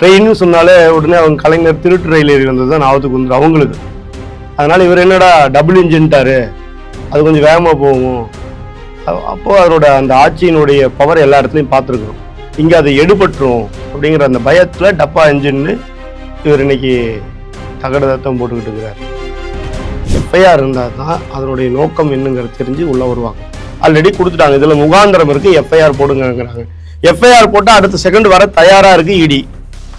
ட்ரெயின்னு சொன்னாலே உடனே அவங்க கலைஞர் திருட்டு ரயில் ஏறி வந்தது தான் ஞாபகத்துக்கு வந்துடும் அவங்களுக்கு. அதனால் இவர் என்னடா டபுள் இன்ஜின்ட்டாரு? அது கொஞ்சம் வேகமாக போகும். அப்போது அப்போ அந்த ஆட்சியினுடைய பவர் எல்லா இடத்துலையும் பார்த்துருக்குறோம். இங்கே அது எடுபட்டுரும் அப்படிங்கிற அந்த பயத்தில் டப்பா இன்ஜின்னு இவர் இன்னைக்கு தகடதத்தம் போட்டுக்கிட்டு இருக்கிறார். எஃப்ஐஆர் இருந்தால் தான் அதனுடைய நோக்கம் என்னங்கிறது தெரிஞ்சு உள்ளே வருவாங்க. ஆல்ரெடி கொடுத்துட்டாங்க. இதில் முகாந்திரம் இருக்குது எஃப்ஐஆர் போடுங்கிறாங்க எஃப்ஐஆர் போட்டால் அடுத்த செகண்ட் வர தயாராக இருக்குது இடி.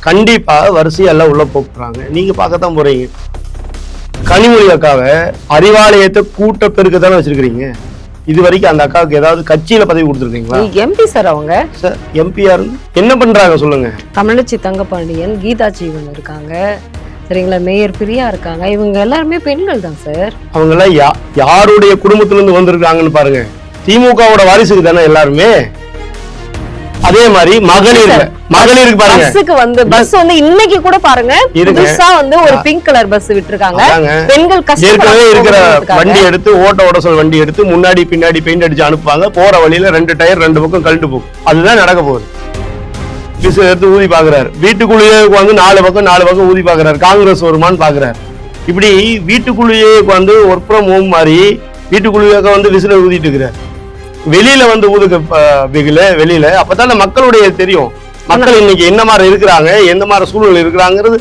கண்டிப்பாக வரிசையா எல்லாம் உள்ளே போட்டுறாங்க. நீங்கள் பார்க்கத்தான் போகிறீங்க கனிமொழி அக்காவை அறிவாலயத்தை கூட்ட பெருக்க தானே வச்சிருக்கிறீங்க. இது வரைக்கும் அந்த அக்காவுக்கு ஏதாவது கட்சியில பதவி கொடுத்துருக்கீங்களா? எம்பி சார் அவங்க. Sir MPR. என்ன பண்றாங்க சொல்லுங்க. தமிழச்சி தங்கபாண்டியன் கீதா ஜீவன் இருக்காங்க. சரிங்களா மேயர் பிரியா இருக்காங்க. இவங்க எல்லாருமே பெண்கள் தான் சார் அவங்க எல்லாம் யா யாருடைய குடும்பத்துல இருந்து வந்திருக்காங்கன்னு பாருங்க. திமுகவோட வாரிசுக்கு தானே எல்லாருமே? அதே மாதிரி மகளிர் மகளிருக்கு பாருங்க. பஸ்ஸுக்கு வந்து பஸ் வந்து இன்னைக்கு கூட பாருங்க. புதுசா வந்து ஒரு பிங்க் கலர் பஸ் விட்டுருக்காங்க. பெண்கள் ஏற்கனவே இருக்கிற வண்டி எடுத்து ஓட்ட ஓட சொல் வண்டி எடுத்து முன்னாடி பின்னாடி பெயிண்ட் அடிச்சு அனுப்புவாங்க. போற வழியில ரெண்டு டயர் ரெண்டு பக்கம் கழட்டு போகும். அதுதான் நடக்க போகுது. பிசு எடுத்து ஊதி பாக்குறாரு. வீட்டுக்குள்ளேயே உட்காந்து நாலு பக்கம் நாலு பக்கம் ஊதி பாக்குறாரு. காங்கிரஸ் வருமான்னு பாக்குறாரு. இப்படி வீட்டுக்குள்ளேயே உட்காந்து ஒர்க் ஃப்ரம் ஹோம் மாதிரி வீட்டுக்குள்ளேயே வந்து விசில ஊதிட்டு இருக்கிறார். வெளியில வந்து ஊதுக்க ப- பிகில வெளியில. அப்பதான் மக்களுடைய தெரியும். மக்கள் இன்னைக்கு என்ன மாதிரி இருக்கிறாங்க எந்த மாதிரி சூழ்நிலை இருக்கிறாங்கிறது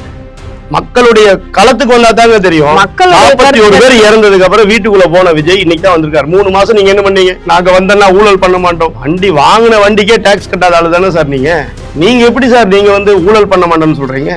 மக்களுடைய களத்துக்கு வந்தா தாங்க தெரியும் நாற்பத்தி ஒரு பேர் இறந்ததுக்கு அப்புறம் வீட்டுக்குள்ள போன விஜய் இன்னைக்கு தான் வந்திருக்காரு. மூணு மாசம் நீங்க என்ன பண்ணீங்க? நாங்க வந்தோம்னா ஊழல் பண்ண மாட்டோம். வண்டி வாங்கின வண்டிக்கே டாக்ஸ் கட்டாத ஆளு தானே சார் நீங்க? நீங்க எப்படி சார் நீங்க வந்து ஊழல் பண்ண மாட்டோம்னு சொல்றீங்க?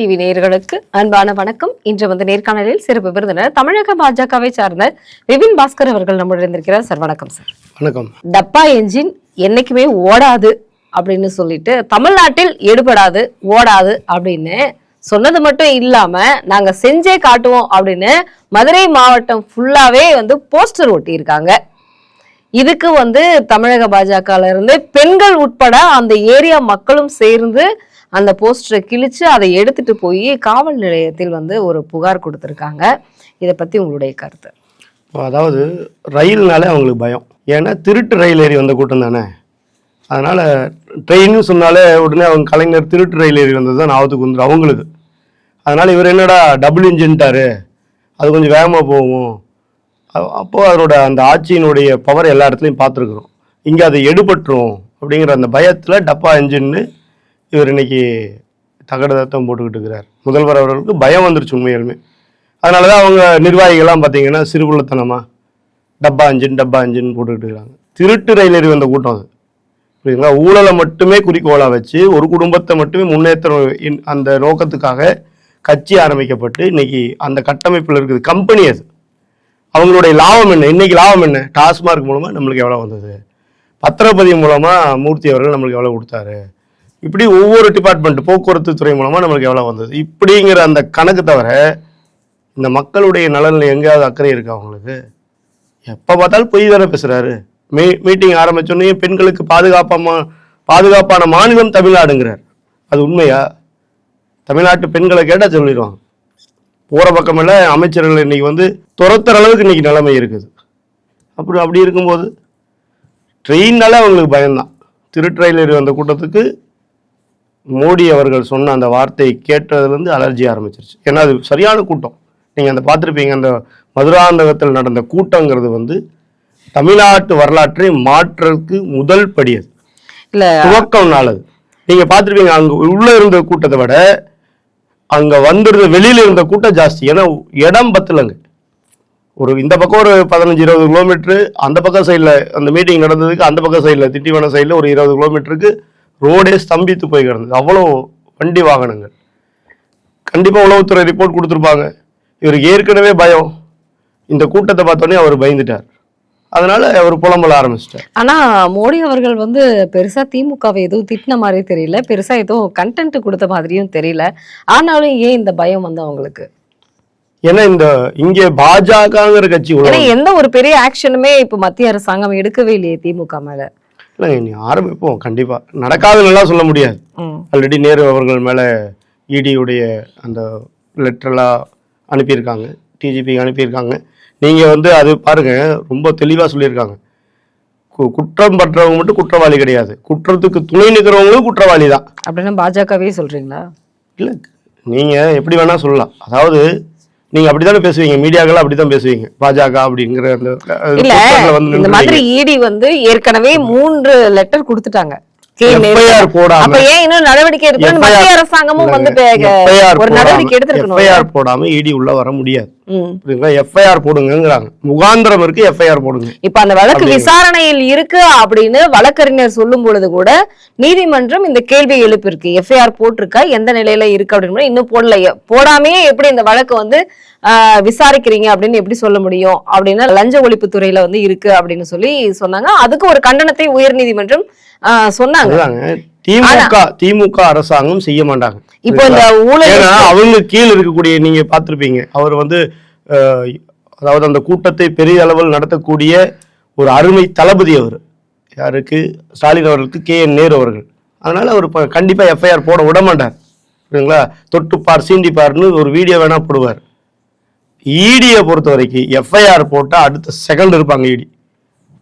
டிவி நேயர்களுக்கு அன்பான வணக்கம். இன்று வந்து நேர்காணலில் சிறப்பு விருந்தினர் தமிழக பாஜகவை சார்ந்த விபின் பாஸ்கர் அவர்கள் நம்முடன் இருந்திருக்கிறார் சார் வணக்கம் சார். வணக்கம். டப்பா என்ஜின் என்னைக்குமே ஓடாது அப்படின்னு சொல்லிட்டு தமிழ்நாட்டில் எடுபடாது ஓடாது அப்படின்னு சொன்னது மட்டும் இல்லாம நாங்க செஞ்சே காட்டுவோம் அப்படின்னு மதுரை மாவட்டம் ஃபுல்லாவே வந்து போஸ்டர் ஒட்டி இருக்காங்க இதுக்கு வந்து தமிழக பாஜகல இருந்து பெண்கள் உட்பட அந்த ஏரியா மக்களும் சேர்ந்து அந்த போஸ்டரை கிழிச்சு அதை எடுத்துட்டு போய் காவல் நிலையத்தில் வந்து ஒரு புகார் கொடுத்துருக்காங்க. இதை பத்தி உங்களுடைய கருத்து? அதாவது ரயில்னாலே அவங்களுக்கு பயம். ஏன்னா திருட்டு ரயில் ஏறி வந்த கூட்டம் தானே? அதனால் ட்ரெயின்னு சொன்னாலே உடனே அவங்க கலைஞர் திருட்டு ரயில் ஏறி வந்தது தான் ஆபத்துக்கு வந்துடும் அவங்களுக்கு. அதனால் இவர் என்னடா டபுள் இன்ஜின்ட்டாரு அது கொஞ்சம் வேகமாக போகும். அப்போது அப்போ அதனோட அந்த ஆட்சியினுடைய பவர் எல்லா இடத்துலையும் பார்த்துருக்குறோம். இங்கே அது எடுபட்டுரும் அப்படிங்கிற அந்த பயத்தில் டப்பா இன்ஜின்னு இவர் இன்னைக்கு தகடுதத்தம் போட்டுக்கிட்டு இருக்கிறார். முதல்வர் அவர்களுக்கு பயம் வந்துருச்சு உண்மையாலுமே. அதனால தான் அவங்க நிர்வாகிகள்லாம் பார்த்தீங்கன்னா சிறுகுள்ளத்தனமாக டப்பா அஞ்சுன்னு டப்பா அஞ்சுன்னு போட்டுக்கிட்டு இருக்கிறாங்க. திருட்டு ரயில் ஏறி வந்த கூட்டம் அது. புரியுதுங்களா? ஊழலை மட்டுமே குறிக்கோளாக வச்சு ஒரு குடும்பத்தை மட்டுமே முன்னேற்றம் அந்த நோக்கத்துக்காக கட்சி ஆரம்பிக்கப்பட்டு இன்னைக்கு அந்த கட்டமைப்பில் இருக்குது கம்பெனி அது. அவங்களுடைய லாபம் என்ன? இன்னைக்கு லாபம் என்ன? டாஸ்மார்க் மூலமாக நம்மளுக்கு எவ்வளோ வந்தது? பத்திரப்பதிவு மூலமாக மூர்த்தி அவர்கள் நம்மளுக்கு எவ்வளோ கொடுத்தாரு? இப்படி ஒவ்வொரு டிபார்ட்மெண்ட் போக்குவரத்து துறை மூலமாக நம்மளுக்கு எவ்வளோ வந்தது? இப்படிங்கிற அந்த கணக்கு தவிர இந்த மக்களுடைய நலனில் எங்கேயாவது அக்கறை இருக்கா அவங்களுக்கு எப்போ பார்த்தாலும் பொய் தானே பேசுகிறாரு மீ மீட்டிங் ஆரம்பித்தோடனே பெண்களுக்கு பாதுகாப்பாம பாதுகாப்பான மாநிலம் தமிழ்நாடுங்கிறார். அது உண்மையா? தமிழ்நாட்டு பெண்களை கேட்டால் சொல்லிடுவாங்க. போகிற பக்கமெல்லாம் அமைச்சர்கள் இன்னைக்கு வந்து துரத்துற அளவுக்கு இன்றைக்கி நிலைமை இருக்குது. அப்படி அப்படி இருக்கும்போது ட்ரெயின்னாலே அவங்களுக்கு பயம்தான். திரு ரயில் வந்த கூட்டத்துக்கு மோடி அவர்கள் சொன்ன அந்த வார்த்தையை கேட்டதுலேருந்து அலர்ஜி ஆரம்பிச்சிருச்சு. ஏன்னா அது சரியான கூட்டம். நீங்கள் அந்த பார்த்துருப்பீங்க அந்த மதுராந்தகத்தில் நடந்த கூட்டங்கிறது வந்து தமிழ்நாட்டு வரலாற்றை மாற்றுறதுக்கு முதல் படி அது. இல்ல. துவக்கம் நாளது நீங்க பார்த்துருப்பீங்க அங்க உள்ள இருந்த கூட்டத்தை விட அங்க வந்திருந்த வெளியில இருந்த கூட்டம் ஜாஸ்தி. ஏன்னா இடம் பத்தலங்க. ஒரு இந்த பக்கம் ஒரு பதினஞ்சு இருபது கிலோமீட்டர் அந்த பக்கம் சைடில் அந்த மீட்டிங் நடந்ததுக்கு அந்த பக்கம் சைடில் திண்டிவனம் சைடில் ஒரு இருபது கிலோமீட்டருக்கு ரோடே ஸ்தம்பித்து போய் கிடந்தது. அவ்வளோ வண்டி வாகனங்கள். கண்டிப்பாக உளவுத்துறை ரிப்போர்ட் கொடுத்துருப்பாங்க. இவருக்கு ஏற்கனவே பயம். இந்த கூட்டத்தை பார்த்தோன்னே அவர் பயந்துட்டார். அதனால அவர் புலம்பல ஆரம்பிச்சிட்டார். ஆனா மோடி அவர்கள் வந்து பெருசா திமுகவை எதுவும் திட்டின மாதிரி தெரியல. பெருசா எதுவும் கண்டென்ட் கொடுத்த மாதிரியும் தெரியல. ஆனாலும் ஏன் இந்த பயம் வந்து அவங்களுக்கு? ஏன்னா இந்த இங்கே பாஜகங்கிற கட்சி எந்த ஒரு பெரிய ஆக்ஷனுமே இப்ப மத்திய அரசாங்கம் எடுக்கவே இல்லையே திமுக மேல. இல்லைங்க நீ ஆரம்பிப்போம் கண்டிப்பா. நடக்காதுன்னு சொல்ல முடியாது. ஆல்ரெடி நேரு அவர்கள் மேல இடியுடைய அந்த லெட்டர்லாம் அனுப்பியிருக்காங்க. டிஜிபிக்கு அனுப்பியிருக்காங்க. நீங்க வந்து அது பாருங்க ரொம்ப தெளிவா சொல்லியிருக்காங்க. கு- குற்றம் பற்றவங்க மட்டும் குற்றவாளி கிடையாது. குற்றத்துக்கு துணை நிற்கிறவங்களும் குற்றவாளி தான் அப்படின்னு பாஜகவே சொல்றீங்களா? இல்லை நீங்க எப்படி வேணா சொல்லலாம். அதாவது நீங்க அப்படித்தானே பேசுவீங்க? மீடியாக்கள் அப்படித்தான் பேசுவீங்க. பாஜக அப்படிங்கிற இல்ல இந்த மாதிரி இடி வந்து ஏற்கனவே மூன்று லெட்டர் கொடுத்துட்டாங்க. அப்ப ஏன் இன்னும் நடவடிக்கை எடுக்கணும் மத்திய அரசாங்கமும் வந்து ஒரு நடவடிக்கை எடுத்திருக்கணும். போடாம இடி உள்ள வர முடியாது. ம். புரியுதுங்களா எஃப்ஐஆர் போடுங்கங்கிறாங்க. முகாந்திரம் இருக்கு எஃப்ஐஆர் போடுங்க. இப்ப அந்த வழக்கு விசாரணையில் இருக்கு அப்படின்னு வழக்கறிஞர் சொல்லும் பொழுது கூட நீதிமன்றம் இந்த கேள்வி எழுப்பிருக்கு எஃப்ஐஆர் போட்டிருக்கா? எந்த நிலையில இருக்கு அப்படின்னு இன்னும் போடல. போடாமையே எப்படி இந்த வழக்கு வந்து விசாரிக்கிறீங்க அப்படின்னு எப்படி சொல்ல முடியும்? அப்படின்னா லஞ்ச ஒழிப்பு துறையில வந்து இருக்கு அப்படின்னு சொல்லி சொன்னாங்க. அதுக்கு ஒரு கண்டனத்தை உயர்நீதிமன்றம் ஆஹ், சொன்னாங்க. திமுக திமுக அரசாங்கம் செய்ய மாட்டாங்க. இப்போ இந்த ஊழல் ஏன்னா அவங்க கீழ் இருக்கக்கூடிய நீங்க பார்த்திருப்பீங்க. அவர் வந்து அதாவது அந்த கூட்டத்தை பெரிய அளவில் நடத்தக்கூடிய ஒரு அருமை தளபதி அவர். யாருக்கு? ஸ்டாலின் அவர்களுக்கு கே. என். நேரு அவர்கள். அதனால அவர் இப்ப கண்டிப்பா எஃப்ஐஆர் போட விட மாட்டார். புரியுதுங்களா? தொட்டுப்பார் சீண்டிப்பார்னு ஒரு வீடியோ வேணா போடுவார். ஈடியை பொறுத்த வரைக்கும் எஃப்ஐஆர் போட்டா அடுத்த செகண்ட் இருப்பாங்க ஈடி.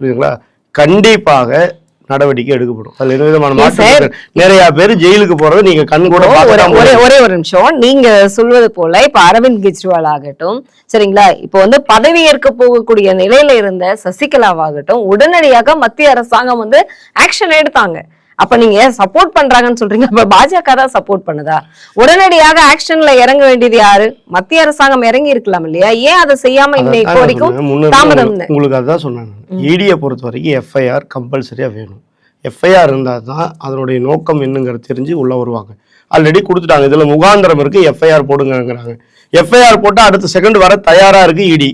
புரியுதுங்களா? கண்டிப்பாக நடவடிக்கை எடுக்கப்படும் அதுல எந்த விதமான மாற்றம். நிறைய பேர் ஜெயிலுக்கு போறதை நீங்க கண் கூட ஒரு ஒரே. ஒரே நிமிஷம் நீங்க சொல்வது போல இப்ப அரவிந்த் கெஜ்ரிவால் ஆகட்டும் சரிங்களா இப்ப வந்து பதவி ஏற்க போகக்கூடிய நிலையில இருந்த சசிகலாவாகட்டும் உடனடியாக மத்திய அரசாங்கம் வந்து ஆக்ஷன் எடுத்தாங்க அப்ப நீங்க சப்போர்ட் பண்றாங்கன்னு சொல்றீங்க. அப்ப பாஜக தான் சப்போர்ட் பண்ணுதா? உடனடியாக ஆக்ஷன்ல இறங்க வேண்டியது யாரு? மத்திய அரசாங்கம் இறங்கி இருக்கலாம் இல்லையா? ஏன் அதை செய்யாம இப்போ அதான் வரைக்கும் தாமதம் உங்களுக்கு- அதான் சொன்னேன் இடியை பொறுத்த வரைக்கும் எஃப்ஐஆர் கம்பல்சரியா வேணும். எஃப்ஐஆர் இருந்தால் தான் அதனுடைய நோக்கம் என்னங்கிறது தெரிஞ்சு உள்ள வருவாங்க. ஆல்ரெடி கொடுத்துட்டாங்க. இதுல முகாந்திரம் இருக்கு. எஃப்ஐஆர் போடுங்கங்கிறாங்க. எஃப்ஐஆர் போட்டா அடுத்த செகண்ட் வர தயாரா இருக்கு இடி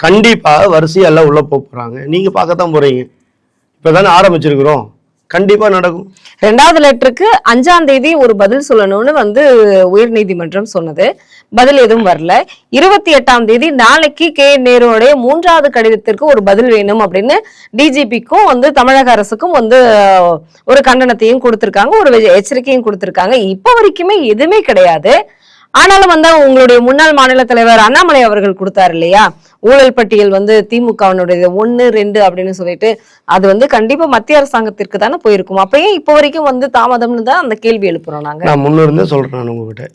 கண்டிப்பா வரிசையா எல்லாம் உள்ள போக போறாங்க. நீங்க பார்க்கத்தான் போறீங்க. இப்பதானே ஆரம்பிச்சிருக்கிறோம். கண்டிப்பா நடக்கும். ரெண்டாவது லெட்டருக்கு அஞ்சாம் தேதி ஒரு பதில் சொல்லணும்னு வந்து உயர் நீதிமன்றம் சொன்னது. பதில் எதுவும் வரல. இருபத்தி எட்டாம் தேதி நாளைக்கு கே. நேருடைய மூன்றாவது கடிதத்திற்கு ஒரு பதில் வேணும் அப்படின்னு டிஜிபிக்கும் வந்து தமிழக அரசுக்கும் வந்து ஒரு கண்டனத்தையும் கொடுத்திருக்காங்க ஒரு வெ- எச்சரிக்கையும் கொடுத்திருக்காங்க. இப்ப வரைக்குமே எதுவுமே கிடையாது. ஆனாலும் வந்து உங்களுடைய முன்னாள் மாநில தலைவர் அண்ணாமலை அவர்கள் கொடுத்தாரு இல்லையா? ஊழல் பட்டியல் வந்து திமுகவினுடைய ஒன்னு ரெண்டு அப்படின்னு சொல்லிட்டு அது வந்து கண்டிப்பா மத்திய அரசாங்கத்திற்கு தானே போயிருக்கும். அப்பயே இப்போ வரைக்கும் வந்து தாமதம்னு தான் அந்த கேள்வி எழுப்புறோம் நாங்க? நான் முன்னிருந்தே சொல்றேன் நான் உங்ககிட்ட.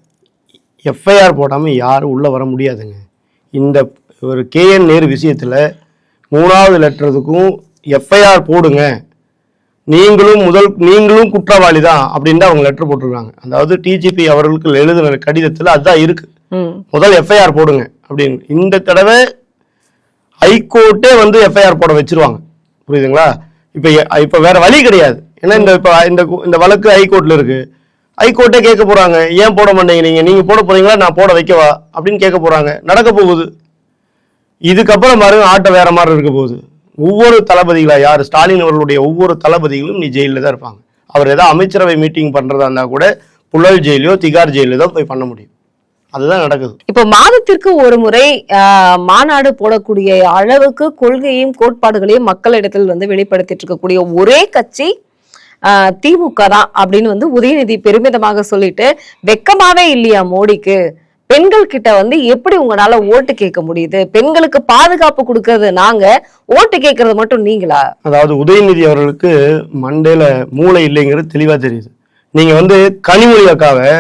எஃப்ஐஆர் போடாம யாரும் உள்ள வர முடியாதுங்க. இந்த ஒரு கேஎன் நேரு விஷயத்துல மூணாவது லெட்டருக்கும் எஃப்ஐஆர் போடுங்க. நீங்களும் முதல் நீங்களும் குற்றவாளி தான் அப்படின்னு அவங்க லெட்டர் போட்டிருக்காங்க. அதாவது டிஜிபி அவர்களுக்கு எழுதின கடிதத்துல அதுதான் இருக்கு. முதல் எஃப்ஐஆர் போடுங்க அப்படின்னு. இந்த தடவை ஹைகோர்ட்டே வந்து எஃப்ஐஆர் போட வச்சிருவாங்க. புரியுதுங்களா? இப்போ இப்போ வேற வழி கிடையாது. ஏன்னா இந்த இப்போ இந்த இந்த வழக்கு ஹைகோர்ட்ல இருக்கு. ஹைகோர்ட்டே கேட்க போறாங்க. ஏன் போட மாட்டேங்கிறீங்க? நீங்க போட போறீங்களா? நான் போட வைக்கவா? அப்படின்னு கேட்க போறாங்க. நடக்க போகுது. இதுக்கப்புறம் பாருங்க ஆட்டம் வேற மாதிரி இருக்க போகுது. ஒவ்வொரு தளபதிகளா யார்? ஸ்டாலின் அவர்களுடைய ஒவ்வொரு தளபதிகளும் நீ ஜெயிலில் தான் இருப்பாங்க. அவர் ஏதாவது அமைச்சரவை மீட்டிங் பண்றதா இருந்தால் கூட புழல் ஜெயிலையோ திகார் ஜெயிலோ தான் போய் பண்ண முடியும். அதுதான் நடக்குது. இப்போ மாதத்திற்கு ஒரு முறை ஆஹ், மாநாடு போடக்கூடிய அளவுக்கு கொள்கையும் கோட்பாடுகளையும் மக்களிடத்தில் வந்து வெளிப்படுத்திட்டு இருக்கக்கூடிய ஒரே கட்சி ஆஹ், திமுக தான் அப்படின்னு வந்து உதயநிதி பெருமிதமாக சொல்லிட்டு வெக்கமாவே இல்லையா மோடிக்கு? பெண்கள் கிட்ட வந்து எப்படி உங்களால ஓட்டு கேட்க முடியுது? பெண்களுக்கு பாதுகாப்பு கொடுக்கறது நாங்க ஓட்டு கேட்கறது மட்டும் நீங்களா? அதாவது உதயநிதி அவர்களுக்கு மண்டையில மூளை இல்லைங்கிறது தெளிவா தெரியுது. நீங்க வந்து கனிமொழி அக்காவை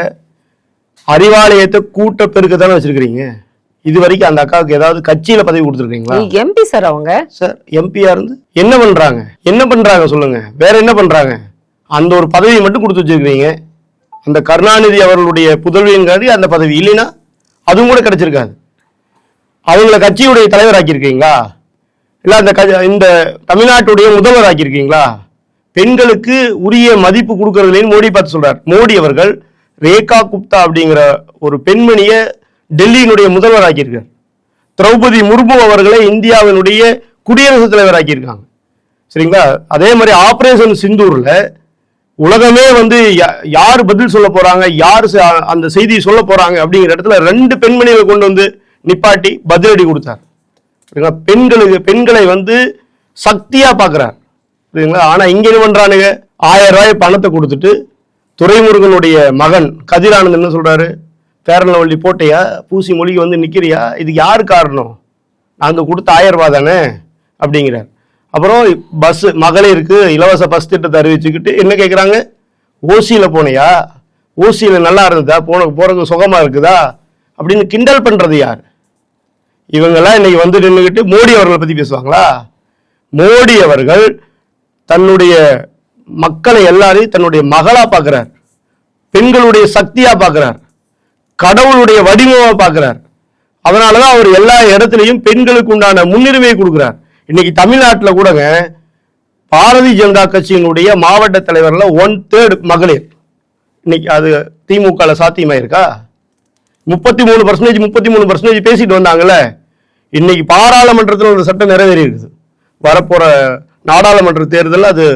அறிவாலயத்தை கூட்ட பெருக்க தானே வச்சிருக்கிறீங்க? இது வரைக்கும் அந்த அக்காவுக்கு ஏதாவது கட்சியில பதவி கொடுத்துருக்கீங்களா? எம்பி சார் அவங்க? சார் எம்பியா இருந்து என்ன பண்றாங்க? என்ன பண்றாங்க சொல்லுங்க. வேற என்ன பண்றாங்க? அந்த ஒரு பதவியை மட்டும் கொடுத்து வச்சிருக்கீங்க அந்த கருணாநிதி அவர்களுடைய புதல்வியங்காடி அந்த பதவி இல்லைன்னா அதுவும் கூட கிடைச்சிருக்காது. அவங்கள கட்சியுடைய தலைவர் ஆக்கியிருக்கீங்களா? இல்ல அந்த க- இந்த தமிழ்நாட்டுடைய முதல்வர் ஆக்கியிருக்கீங்களா? பெண்களுக்கு உரிய மதிப்பு கொடுக்கறதுலேன்னு மோடி பார்த்து சொல்றார். மோடி அவர்கள் ரேகா குப்தா அப்படிங்கிற ஒரு பெண்மணியை டெல்லியினுடைய முதல்வர் ஆக்கியிருக்கார். திரௌபதி முர்மு அவர்களை இந்தியாவினுடைய குடியரசுத் தலைவர் ஆக்கியிருக்காங்க. சரிங்களா? அதே மாதிரி ஆபரேஷன் சிந்தூர்ல உலகமே வந்து யா- யார் பதில் சொல்ல போறாங்க யார் அந்த செய்தியை சொல்ல போறாங்க அப்படிங்கிற இடத்துல ரெண்டு பெண்மணிகளை கொண்டு வந்து நிப்பாட்டி பதிலடி கொடுத்தார். பெண்களுக்கு பெண்களை வந்து சக்தியா பாக்குறார். சரிங்களா ஆனா இங்க என்ன பண்றானுங்க? ஆயிரம் ரூபாய் பணத்தை கொடுத்துட்டு துரைமுருகனுடைய மகன் கதிரானந்த் என்ன சொல்றாரு? பேரலவள்ளி போட்டையா? பூசி மொழிக்கு வந்து நிக்கிறியா? இதுக்கு யார் காரணம்? நாங்க கொடுத்த ஆயிரம் ரூபாய் தானே அப்படிங்கிறார். அப்புறம் பஸ் மகளிருக்கு இலவச பஸ் திட்டத்தை அறிவிச்சுக்கிட்டு என்ன கேட்குறாங்க ஓசியில் போனியா? ஓசியில் நல்லா இருந்ததா? போன போகிறதுக்கு சுகமாக இருக்குதா? அப்படின்னு கிண்டல் பண்ணுறது யார்? இவங்கெல்லாம் இன்னைக்கு வந்து நின்றுக்கிட்டு மோடி அவர்களை பற்றி பேசுவாங்களா? மோடி அவர்கள் தன்னுடைய மக்களை எல்லாரையும் தன்னுடைய மகளாக பார்க்குறார் பெண்களுடைய சக்தியாக பார்க்குறார் கடவுளுடைய வடிவமாக பார்க்குறார் அதனால தான் அவர் எல்லா இடத்துலையும் பெண்களுக்கு உண்டான முன்னுரிமை கொடுக்குறார். இன்னைக்கு தமிழ்நாட்டில் கூடங்க பாரதிய ஜனதா கட்சியினுடைய மாவட்ட தலைவரில் ஒன் தேர்ட் மகளிர். இன்னைக்கு அது திமுகவில் சாத்தியமாயிருக்கா? முப்பத்தி மூணு பர்சன்டேஜ் முப்பத்தி மூணு பர்சன்டேஜ் பேசிட்டு வந்தாங்கல்ல. இன்னைக்கு பாராளுமன்றத்தில் ஒரு சட்டம் நிறைவேறி இருக்குது வரப்போற நாடாளுமன்ற தேர்தலில் அது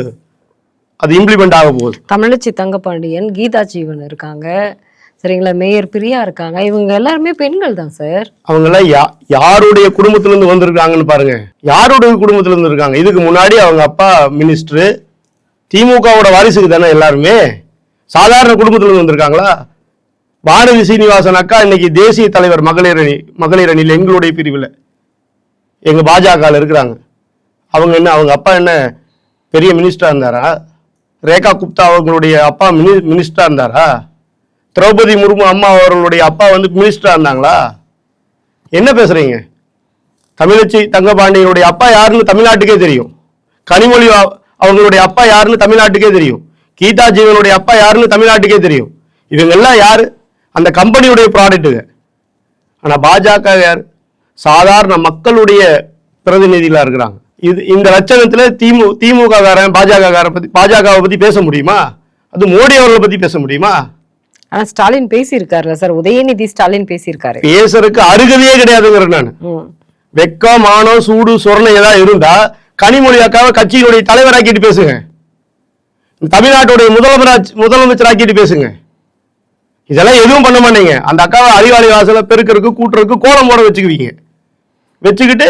அது இம்ப்ளிமெண்ட் ஆக போகுது. தமிழச்சி தங்கப்பாண்டியன் கீதா ஜீவன் இருக்காங்க. சரிங்களா? மேயர் பிரியா இருக்காங்க. இவங்க எல்லாருமே பெண்கள் தான் சார். அவங்கெல்லாம் யா யாருடைய குடும்பத்துல இருந்து வந்திருக்காங்கன்னு பாருங்க. யாருடைய குடும்பத்துல இருந்து இருக்காங்க? இதுக்கு முன்னாடி அவங்க அப்பா மினிஸ்டர் திமுகவோட வாரிசுக்கு தானே எல்லாருமே? சாதாரண குடும்பத்துல இருந்து வந்திருக்காங்களா? பாரதி சீனிவாசன் அக்கா இன்னைக்கு தேசிய தலைவர் மகளிர் அணி மகளிர் அணியில் எங்களுடைய பிரிவில். எங்க பாஜகவில் இருக்கிறாங்க. அவங்க என்ன அவங்க அப்பா என்ன பெரிய மினிஸ்டரா இருந்தாரா? ரேகா குப்தா அவங்களுடைய அப்பா மினி மினிஸ்டரா இருந்தாரா? திரௌபதி முர்மு அம்மா அவர்களுடைய அப்பா வந்து மினிஸ்டரா இருந்தாங்களா? என்ன பேசுறீங்க? தமிழச்சி தங்கபாண்டியனுடைய அப்பா யாருன்னு தமிழ்நாட்டுக்கே தெரியும். கனிமொழி அவங்களுடைய அப்பா யாருன்னு தமிழ்நாட்டுக்கே தெரியும். கீதா ஜீவனுடைய அப்பா யாருன்னு தமிழ்நாட்டுக்கே தெரியும். இவங்க எல்லாம் அந்த கம்பெனியுடைய ப்ராடக்ட்டுங்க ஆனால் பாஜக யார்? சாதாரண மக்களுடைய பிரதிநிதிகளாக இருக்கிறாங்க. இது இந்த லட்சணத்தில் திமு திமுக காரன் பாஜக காரன் பற்றி பாஜகவை பற்றி பேச முடியுமா? அது மோடி அவர்களை பற்றி பேச முடியுமா? ஆனா ஸ்டாலின் பேசியிருக்காருல்ல சார்? உதயநிதி ஸ்டாலின் பேசியிருக்காரு. பேசுறதுக்கு அருகதையே கிடையாதுங்கிற நான். வெக்கம் மானம் சூடு சொரணை ஏதாவது இருந்தா கனிமொழி அக்காவை கட்சியினுடைய தலைவராக்கிட்டு பேசுங்க. தமிழ்நாட்டுடைய முதலமைச்சர் முதலமைச்சர் ஆக்கிட்டு பேசுங்க. இதெல்லாம் எதுவும் பண்ண மாட்டீங்க. அந்த அக்காவை அறிவாளி வாசல பெருக்கருக்கு கூட்டுறதுக்கு கோலம் போட வச்சுக்குவீங்க. வச்சுக்கிட்டு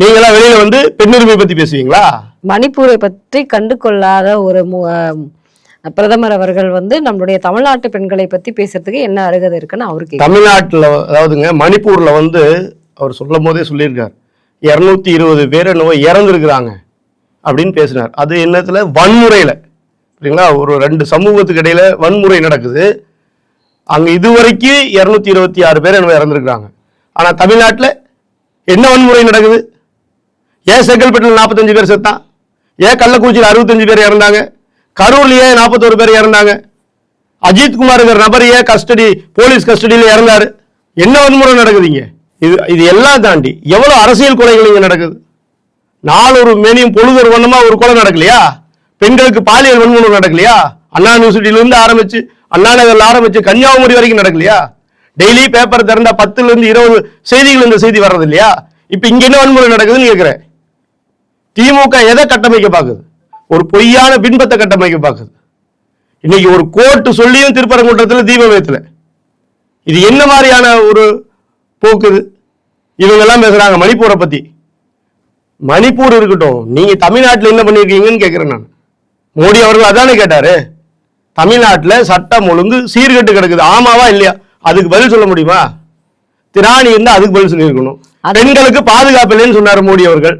நீங்களாம் வெளியில வந்து பெண்ணுரிமை பத்தி பேசுவீங்களா? மணிப்பூரை பற்றி கண்டு கொள்ளாத ஒரு பிரதமர் அவர்கள் வந்து நம்மளுடைய தமிழ்நாட்டு பெண்களை பத்தி பேசுறதுக்கு என்ன அருகதை இருக்குன்னு அவருக்கு தமிழ்நாட்டில் அதாவதுங்க மணிப்பூர்ல வந்து அவர் சொல்லும் போதே சொல்லியிருக்கார். இரநூத்தி இருபது பேர் என்னவோ இறந்துருக்குறாங்க அப்படின்னு பேசினார். அது என்னத்துல? வன்முறையில. சரிங்களா ஒரு ரெண்டு சமூகத்துக்கு இடையில வன்முறை நடக்குது. அங்க இதுவரைக்கும் இரநூத்தி இருபத்தி ஆறு பேர் என்னவோ இறந்துருக்குறாங்க. ஆனா தமிழ்நாட்டில் என்ன வன்முறை நடக்குது? ஏன் செங்கல்பட்டில் நாற்பத்தஞ்சு பேர் செத்தான் ஏன் கள்ளக்குறிச்சியில் அறுபத்தஞ்சு பேர் இறந்தாங்க? கரூர்லயே நாற்பத்தோரு பேர் இறந்தாங்க. அஜித் குமார்ங்கிற நபர் ஏன் கஸ்டடி போலீஸ் கஸ்டடியில் இறந்தாரு. என்ன வன்முறை நடக்குதுங்க? இது இது எல்லாம் தாண்டி. எவ்வளோ அரசியல் கொலைகள் இங்கே நடக்குது? நாலொரு மேனியும் பொழுதொரு வண்ணமா ஒரு கொலை நடக்கலையா? பெண்களுக்கு பாலியல் வன்முறை நடக்கலையா? அண்ணா யூனிவர்சிட்டியிலிருந்து ஆரம்பிச்சு அண்ணா நகரில் ஆரம்பிச்சு கன்னியாகுமரி வரைக்கும் நடக்கலையா? டெய்லி பேப்பர் திறந்தா பத்துல இருந்து இருபது செய்திகள் இந்த செய்தி வர்றது இல்லையா இப்போ இங்க என்ன வன்முறை நடக்குதுன்னு கேட்குறேன் திமுக எதை கட்டமைக்க பார்க்குது? ஒரு பொய்யான பின்பத்தை கட்டமைக்க பாக்குது இன்னைக்கு ஒரு கோர்ட்டு சொல்லியும் திருப்பரங்குன்றத்துல தீபம் ஏத்தல. இது என்ன மாதிரியான ஒரு போக்கு இது? இவங்க எல்லாம் பேசுறாங்க மணிப்பூரை பத்தி. மணிப்பூர் இருக்கட்டும் நீங்க தமிழ்நாட்டுல என்ன பண்ணிருக்கீங்கன்னு கேக்குறேன் நான். மோடி அவர்கள் அதானே கேட்டாரு? தமிழ்நாட்டுல சட்டம் ஒழுங்கு சீர்கெட்டு கிடக்குது. ஆமாவா இல்லையா? அதுக்கு பதில் சொல்ல முடியுமா? திராணி இருந்தா அதுக்கு பதில் சொல்லியிருக்கணும். பெண்களுக்கு பாதுகாப்பு இல்லைன்னு சொன்னாரு மோடி அவர்கள்.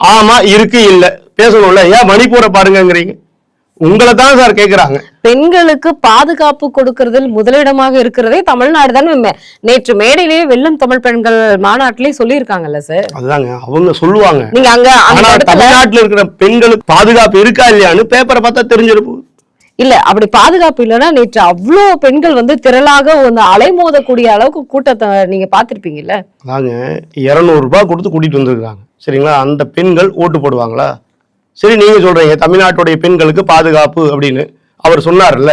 ஆமா இருக்கு இல்ல. பேசணும்ல? ஏன் மணிப்பூரை பாருங்கங்கிறீங்க. உங்களை தான் சார் கேக்குறாங்க. பெண்களுக்கு பாதுகாப்பு கொடுக்கறதில் முதலிடமாக இருக்கிறதே தமிழ்நாடு தான் நேற்று மேடையிலேயே வெல்லும் தமிழ் பெண்கள் மாநாட்டிலேயே சொல்லியிருக்காங்கல்ல சார். அதுதாங்க. அவங்க சொல்லுவாங்க. நீங்க அங்க ஆனா தமிழ்நாட்டுல இருக்கிற பெண்களுக்கு பாதுகாப்பு இருக்கா இல்லையான்னு பேப்பரை பார்த்தா தெரிஞ்சிருப்போம் இல்ல அப்படி பாதுகாப்பு இல்லைன்னா நேற்று அவ்வளோ பெண்கள் வந்து திரளாக வந்து அலைமோதக்கூடிய அளவுக்கு கூட்டத்தை நீங்க பார்த்திருப்பீங்கல்ல. அதாங்க. இருநூறு ரூபாய் கொடுத்து கூட்டிட்டு வந்திருக்காங்க. சரிங்களா? அந்த பெண்கள் ஓட்டு போடுவாங்களா? சரி நீங்க சொல்றீங்க தமிழ்நாட்டுடைய பெண்களுக்கு பாதுகாப்பு அப்படின்னு. அவர் சொன்னார்ல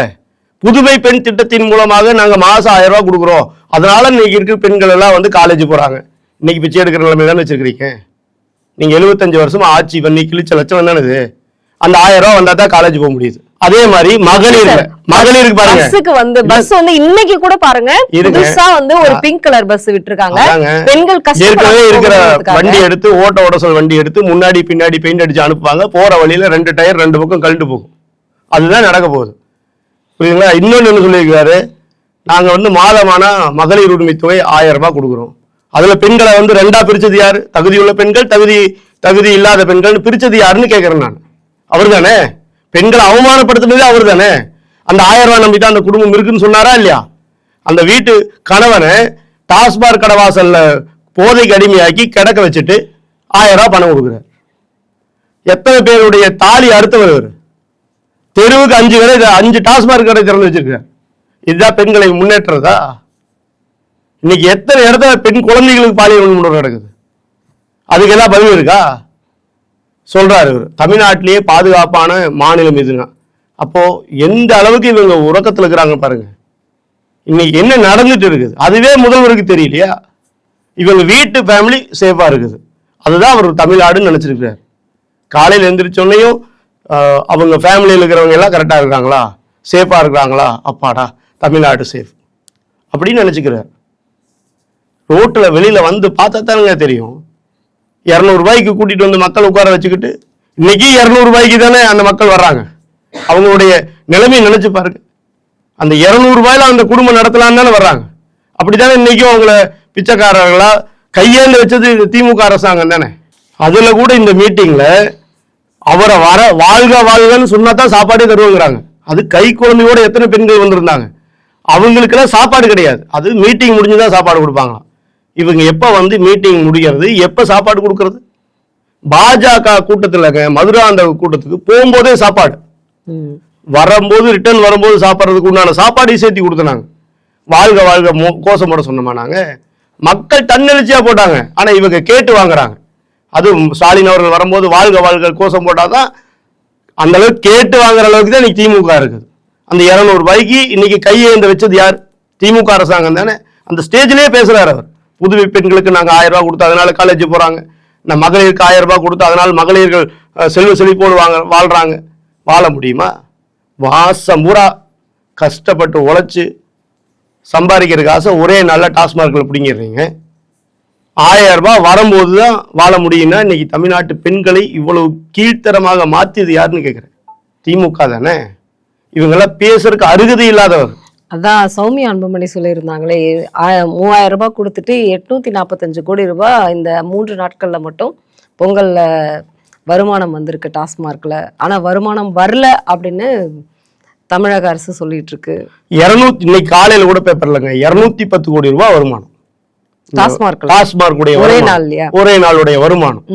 புதுமை பெண் திட்டத்தின் மூலமாக நாங்க மாசம் ஆயிரம் ரூபாய் கொடுக்குறோம். அதனால இன்னைக்கு இருக்கிற பெண்கள் எல்லாம் வந்து காலேஜ் போறாங்க. இன்னைக்கு பிச்சை எடுக்கிற நிலைமை தானே வச்சிருக்கீங்க நீங்க எழுபத்தஞ்சு வருஷமா ஆட்சி பண்ணி கிழிச்ச லட்சம் தானே இது அந்த ஆயிரம் ரூபா வந்தா தான் காலேஜ் போக முடியுது. அதே மாதிரி மகளிர் மகளிருக்கு பாருங்க. வந்து பஸ் வந்து இன்னைக்கு கூட பாருங்க. புதுசா வந்து ஒரு பிங்க் கலர் பஸ் விட்டுருக்காங்க. பெண்கள் ஏற்கனவே இருக்கிற வண்டி எடுத்து ஓட்ட ஓட சொல் வண்டி எடுத்து முன்னாடி பின்னாடி பெயிண்ட் அடிச்சு அனுப்புவாங்க. போற வழியில ரெண்டு டயர் ரெண்டு பக்கம் கழண்டு போகும். அதுதான் நடக்க போகுது. புரியுதுங்களா? இன்னொன்னு என்ன சொல்லியிருக்காரு? நாங்க வந்து மாதமானா மகளிர் உரிமை தொகை ஆயிரம் ரூபாய் கொடுக்குறோம். அதுல பெண்களை வந்து ரெண்டா பிரிச்சது யாரு? தகுதியுள்ள பெண்கள் தகுதி தகுதி இல்லாத பெண்கள் பிரிச்சது யாருன்னு கேட்கறேன் நான். அவர் தானே பெண்களை அவமானப்படுத்தினதே அவர் தானே அந்த ஆயிரம் ரூபாய் நம்பி தான் அந்த குடும்பம் இருக்குன்னு சொன்னாரா இல்லையா? அந்த வீட்டு கணவனை டாஸ்பார் கடை வாசல்ல போதைக்கு அடிமையாக்கி கிடக்க வச்சுட்டு ஆயிரம் ரூபாய் பணம் கொடுக்குறார். எத்தனை பேருடைய தாலி அறுத்தவர் இவர்? தெருவுக்கு அஞ்சு கடை அஞ்சு டாஸ்மார்க் கடை திறந்து வச்சிருக்காரு இதுதான் பெண்களை முன்னேற்றதா இன்னைக்கு எத்தனை இடத்துல பெண் குழந்தைகளுக்கு பாலியல் வன்முறை நடக்குது? அதுக்கு எல்லாம் பதில் இருக்கா? சொல்றாரு இவர். தமிழ்நாட்டிலேயே பாதுகாப்பான மாநிலம் இதுங்க. அப்போ எந்த அளவுக்கு இவங்க உறக்கத்தில் இருக்கிறாங்க பாருங்க. இன்னைக்கு என்ன நடந்துட்டு இருக்குது? அதுவே முதல்வருக்கு தெரியலையா? இவங்க வீட்டு ஃபேமிலி சேஃபா இருக்குது. அதுதான் அவர் தமிழ்நாடுன்னு நினைச்சிருக்கிறார். காலையில் எந்திரிச்சோன்னையும் அவங்க ஃபேமிலியில் இருக்கிறவங்க எல்லாம் கரெக்டாக இருக்காங்களா? சேஃபாக இருக்கிறாங்களா? அப்பாடா தமிழ்நாடு சேஃப் அப்படின்னு நினச்சிக்கிறார். ரோட்டில் வெளியில் வந்து பார்த்தா தானுங்க தெரியும். இரநூறுபாய்க்கு கூட்டிகிட்டு வந்து மக்கள் உட்கார வச்சுக்கிட்டு இன்னைக்கு இரநூறுபாய்க்கு தானே அந்த மக்கள் வர்றாங்க. அவங்களுடைய நிலைமையை நினைச்சு பாருங்க. அந்த இரநூறுபாயில அந்த குடும்பம் நடத்தலாம்னு தானே வர்றாங்க. அப்படித்தானே இன்னைக்கும் அவங்கள பிச்சைக்காரர்களா கையேந்து வச்சது இந்த திமுக அரசாங்கம் தானே. அதுல கூட இந்த மீட்டிங்ல அவரை வர வாழ்க வாழ்கன்னு சொன்னா தான் சாப்பாடே தருவாங்கிறாங்க. அது கை குழந்தையோட எத்தனை பெண்கள் வந்திருந்தாங்க. அவங்களுக்கெல்லாம் சாப்பாடு கிடையாது. அது மீட்டிங் முடிஞ்சுதான் சாப்பாடு கொடுப்பாங்க இவங்க எப்ப வந்து மீட்டிங் முடிகிறது? எப்ப சாப்பாடு கொடுக்கறது? பாஜக கூட்டத்துலங்க மதுராந்த கூட்டத்துக்கு போகும்போதே சாப்பாடு. வரும்போது ரிட்டர்ன் வரும்போது சாப்பிட்றதுக்கு உண்டான சாப்பாடையும் சேர்த்து கொடுத்தனாங்க. வாழ்க வாழ்க மோ- கோஷம் போட சொன்னோமா நாங்க? மக்கள் தன்னெழுச்சியா போட்டாங்க. ஆனா இவங்க கேட்டு வாங்குறாங்க. அதுவும் ஸ்டாலின் அவர்கள் வரும்போது வாழ்க வாழ்க கோஷம் போட்டாதான் அந்த அளவுக்கு கேட்டு வாங்குற அளவுக்கு தான் இன்னைக்கு திமுக இருக்குது. அந்த இருநூறு ரூபாய்க்கு இன்னைக்கு கையேந்த வச்சது யார்? திமுக அரசாங்கம் தானே. அந்த ஸ்டேஜ்லயே பேசுறாரு அவர். புதுவை பெண்களுக்கு நாங்கள் ஆயிரம் ரூபாய் கொடுத்து அதனால காலேஜ் போறாங்க. நான் மகளிருக்கு ஆயிரம் ரூபாய் கொடுத்து அதனால மகளிர்கள் செல்வ செழிப்போடு வாங்க வாழ்றாங்க. வாழ முடியுமா? மாசம் பூரா கஷ்டப்பட்டு உழைச்சி சம்பாதிக்கிற காசை ஒரே நல்ல டாஸ்மார்க்கில் பிடிங்கிடுறீங்க. ஆயிரம் ரூபாய் வரும்போது தான் வாழ முடியும்னா இன்னைக்கு தமிழ்நாட்டு பெண்களை இவ்வளவு கீழ்த்தரமாக மாற்றியது யாருன்னு கேட்குறேன் திமுக தானே? இவங்கெல்லாம் பேசுறதுக்கு அருகதை இல்லாதவர். அதான் சௌமியா அன்புமணி சொல்லியிருந்தாங்களே மூவாயிரம் ரூபாய் கொடுத்துட்டு எட்நூத்தி நாற்பத்தஞ்சு கோடி ரூபாய் இந்த மூன்று நாட்கள்ல மட்டும் பொங்கல்ல வருமானம் வந்திருக்கு டாஸ்மார்க்ல. ஆனா வருமானம் வரல அப்படின்னு தமிழக அரசு சொல்லிட்டு இருக்கு இருநூத்தி இன்னைக்கு காலையில கூட பேப்பர்லங்க இருநூத்தி பத்து கோடி ரூபாய் வருமானம். டாஸ்மார்க் உடைய ஒரே. நாள்? ஒரே நாளுடைய வருமானம்.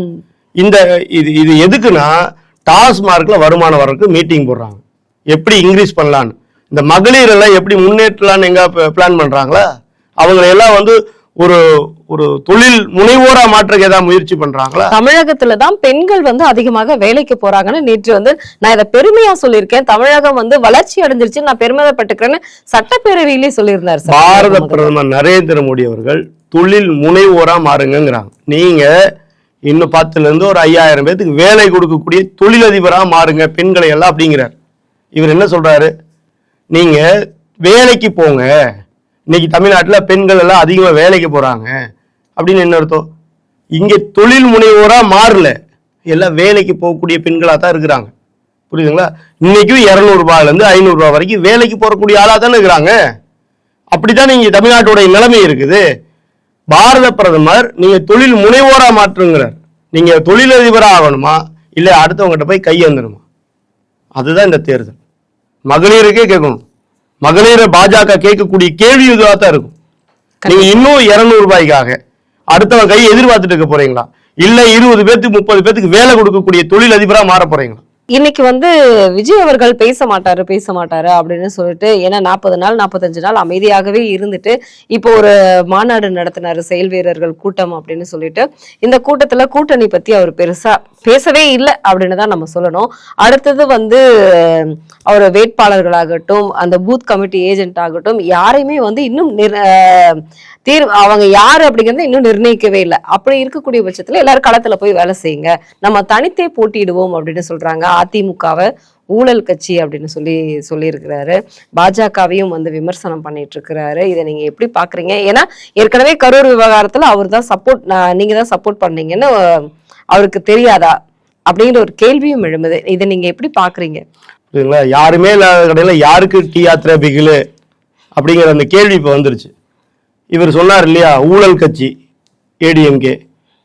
இந்த இது இது எதுக்குன்னா டாஸ்மார்க்ல வருமானம் வர்றதுக்கு மீட்டிங் போடுறாங்க. எப்படி இன்க்ரீஸ் பண்ணலான்னு இந்த மகளிர் எல்லாம் எப்படி முன்னேற்றலாம்னு எங்க பிளான் பண்றாங்களா? அவங்களை எல்லாம் வந்து ஒரு ஒரு தொழில் முனைவோரா மாற்றக்கு ஏதாவது முயற்சி பண்றாங்களா? தமிழகத்துல தான் பெண்கள் வந்து அதிகமாக வேலைக்கு போறாங்கன்னு நேற்று வந்து நான் இதை பெருமையா சொல்லியிருக்கேன். தமிழகம் வந்து வளர்ச்சி அடைஞ்சிருச்சு நான் பெருமிதப்பட்டுக்கிறேன்னு சட்டப்பேரவையிலே சொல்லியிருந்தார் பாரத பிரதமர் நரேந்திர மோடி அவர்கள் தொழில் முனைவோரா மாறுங்கங்கிறாங்க. நீங்க இன்னும் பத்துல இருந்து ஒரு ஐயாயிரம் பேத்துக்கு வேலை கொடுக்கக்கூடிய தொழிலதிபரா மாறுங்க பெண்களை எல்லாம் அப்படிங்கிறார். இவர் என்ன சொல்றாரு? நீங்க வேலைக்கு போங்க. இன்னைக்கு தமிழ்நாட்டில் பெண்கள் எல்லாம் அதிகமாக வேலைக்கு போறாங்க. அப்படின்னு என்ன அர்த்தம்? இங்கே தொழில் முனைவோராக மாறல. எல்லாம் வேலைக்கு போகக்கூடிய பெண்களாக தான் இருக்கிறாங்க. புரியுதுங்களா? இன்னைக்கும் இரநூறுபாலேருந்து ஐநூறுரூவா வரைக்கும் வேலைக்கு போகக்கூடிய ஆளாக தானே இருக்கிறாங்க. அப்படித்தான் நீங்கள் தமிழ்நாட்டுடைய நிலைமை இருக்குது. பாரத பிரதமர் நீங்கள் தொழில் முனைவோராக மாற்றுங்கிறார். நீங்கள் தொழிலதிபராக ஆகணுமா? இல்லை அடுத்தவங்ககிட்ட போய் கையேந்தணுமா அதுதான் இந்த தேர்தல். மகளிருக்கே கேட்கணும் மகளிரை பாஜக கேட்கக்கூடிய கேள்வி இதுவாக தான் இருக்கும். நீங்க இன்னும் இருநூறு ரூபாய்க்காக அடுத்தவன் கையை எதிர்பார்த்துட்டு இருக்க போறீங்களா? இல்ல இருபது பேத்துக்கு முப்பது பேத்துக்கு வேலை கொடுக்கக்கூடிய தொழில் அதிபரா மாற போறீங்களா? இன்னைக்கு வந்து விஜய் அவர்கள் பேச மாட்டாரு பேச மாட்டாரு அப்படின்னு சொல்லிட்டு ஏன்னா நாற்பது நாள் நாற்பத்தஞ்சு நாள் அமைதியாகவே இருந்துட்டு இப்போ ஒரு மாநாடு நடத்தினாரு செயல் வீரர்கள் கூட்டம் அப்படின்னு சொல்லிட்டு. இந்த கூட்டத்துல கூட்டணி பத்தி அவர் பெருசா பேசவே இல்லை அப்படின்னு தான் நம்ம சொல்லணும். அடுத்தது வந்து அவர் வேட்பாளர்களாகட்டும் அந்த பூத் கமிட்டி ஏஜென்ட் ஆகட்டும் யாரையுமே வந்து இன்னும் நிர்- தீர்வு அவங்க யார் அப்படிங்கிறத இன்னும் நிர்ணயிக்கவே இல்லை. அப்படி இருக்கக்கூடிய பட்சத்துல எல்லாரும் களத்துல போய் வேலை செய்யுங்க. நம்ம தனித்தே போட்டியிடுவோம் அப்படின்னு சொல்றாங்க. அதிமுகவை ஊழல் கட்சி அப்படின்னு சொல்லி சொல்லியிருக்கிறாரு. பாஜகவையும் வந்து விமர்சனம் பண்ணிட்டு இருக்கிறாரு இதை நீங்க எப்படி பாக்குறீங்க? ஏன்னா ஏற்கனவே கரூர் விவகாரத்துல அவர் தான் சப்போர்ட் நீங்க தான் சப்போர்ட் பண்ணீங்கன்னு அவருக்கு தெரியாதா? அப்படிங்கிற ஒரு கேள்வியும் எழும்புது. இதை நீங்க எப்படி பாக்குறீங்க? புரியுதுங்களா யாருமே இல்லாத கடையில யாருக்கு டீ யாத்திரை பிகிலு? அப்படிங்கிற அந்த கேள்வி இப்போ வந்துருச்சு. இவர் சொன்னார் இல்லையா ஊழல் கட்சி ஏடிஎம்கே.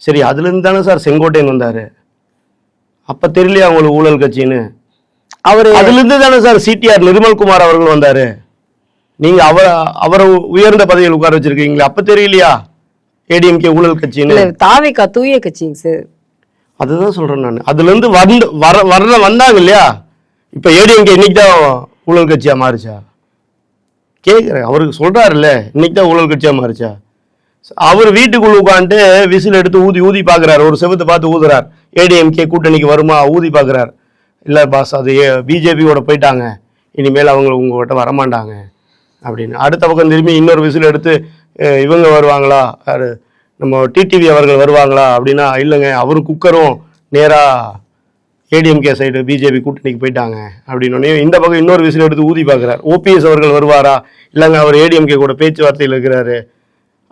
சரி அதுலேருந்து தானே சார் செங்கோட்டையன் வந்தார்? அப்போ தெரியலையா உங்களுக்கு ஊழல் கட்சின்னு? அவரு அதுலேருந்து தானே சார் சிடிஆர் நிர்மல்குமார் அவர்கள் வந்தார். நீங்கள் அவ அவரை உயர்ந்த பதவியில் உட்கார வச்சிருக்கீங்களே அப்போ தெரியலையா? ஏடிஎம்கே ஊழல் கட்சின்னு. தாவேக்கா தூய கட்சிங்க சார். அதுதான் சொல்றேன் நான். அதுல இருந்து வந்து வர வர்ற வந்தாங்க இல்லையா? இப்ப ஏடிஎம்கே இன்னைக்கு தான் ஊழல் கட்சியா மாறுச்சா? கேக்குறேன். அவருக்கு சொல்றாருல்ல இன்னைக்கு தான் ஊழல் கட்சியா மாறுச்சா? அவர் வீட்டுக்குள்ள உட்காந்துட்டு விசில் எடுத்து ஊதி ஊதி பார்க்குறாரு. ஒரு செவத்தை பார்த்து ஊதுறார். ஏடிஎம்கே கூட்டணிக்கு வருமா? ஊதி பார்க்குறார். இல்லை பாஸ் அது பிஜேபியோட போயிட்டாங்க. இனிமேல் அவங்க உங்ககிட்ட வரமாட்டாங்க. அப்படின்னு. அடுத்த பக்கம் திரும்பி இன்னொரு விசில் எடுத்து இவங்க வருவாங்களா? யார்? நம்ம டிடிவி அவர்கள் வருவாங்களா? அப்படின்னா இல்லைங்க அவரும் குக்கரும் நேராக ஏடிஎம்கே சைடு பிஜேபி கூட்டணிக்கு போயிட்டாங்க. அப்படின்னோடனே இந்த பக்கம் இன்னொரு விசில் எடுத்து ஊதி பார்க்குறார். ஓபிஎஸ் அவர்கள் வருவாரா? இல்லைங்க அவர் ஏடிஎம்கே கூட பேச்சுவார்த்தையில் இருக்கிறாரு.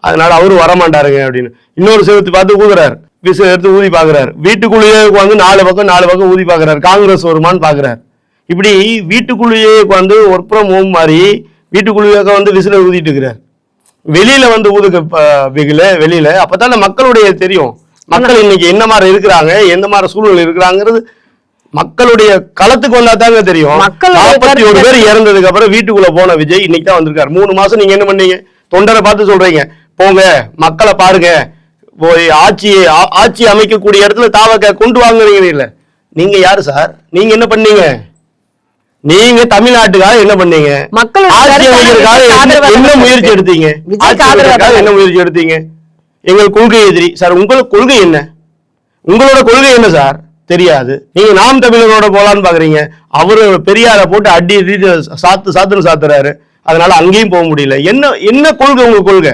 அதனால அவரு வரமாட்டாருங்க அப்படின்னு. இன்னொரு செவத்து பார்த்து ஊதுறாரு. விசில் எடுத்து ஊதி பார்க்குறாரு. வீட்டுக்குள்ளேயே உட்காந்து நாலு பக்கம் நாலு பக்கம் ஊதி பார்க்குறாரு. காங்கிரஸ் வருமான்னு பார்க்குறாரு. இப்படி வீட்டுக்குள்ளேயே உட்காந்து ஒர்க் ஃப்ரம் ஹோம் மாதிரி வீட்டுக்குள்ளேயே வந்து விசில ஊதிட்டு இருக்கிறார். வெளியில வந்து ஊதுக்க வெகுல வெளியில. அப்பதான் மக்களுடைய தெரியும். மக்கள் இன்னைக்கு என்ன மாதிரி இருக்கிறாங்க எந்த மாதிரி சூழ்நிலை இருக்கிறாங்கிறது மக்களுடைய களத்துக்கு வந்தா தாங்க தெரியும். நாற்பத்தி ஒரு பேர் இறந்ததுக்கு அப்புறம் வீட்டுக்குள்ள போன விஜய் இன்னைக்கு தான் வந்திருக்காரு. மூணு மாசம் நீங்க என்ன பண்ணீங்க? தொண்டரை பார்த்து சொல்றீங்க. போங்க மக்களை பாருங்க. போய் ஆட்சி ஆட்சி அமைக்கக்கூடிய இடத்துல தாவக்க கொண்டு வாங்குறீங்க இல்ல. நீங்க யாரு சார்? நீங்க என்ன பண்ணீங்க? நீங்க தமிழ்நாட்டுக்காக என்ன பண்ணீங்க? விஜய்க்கு என்ன- முயற்சி எடுத்தீங்க. என்ன முயற்சி எடுத்தீங்க. எங்கள் கொள்கை எதிரி. சார் உங்களுக்கு கொள்கை என்ன? உங்களோட கொள்கை என்ன சார்? தெரியாது. நீங்க நாம் தமிழரோட போலான்னு பாக்குறீங்க. அவரு பெரியார போட்டு அடி அடி சாத்து சாத்துன்னு சாத்துறாரு. அதனால அங்கேயும் போக முடியல. என்ன என்ன கொள்கை உங்க கொள்கை?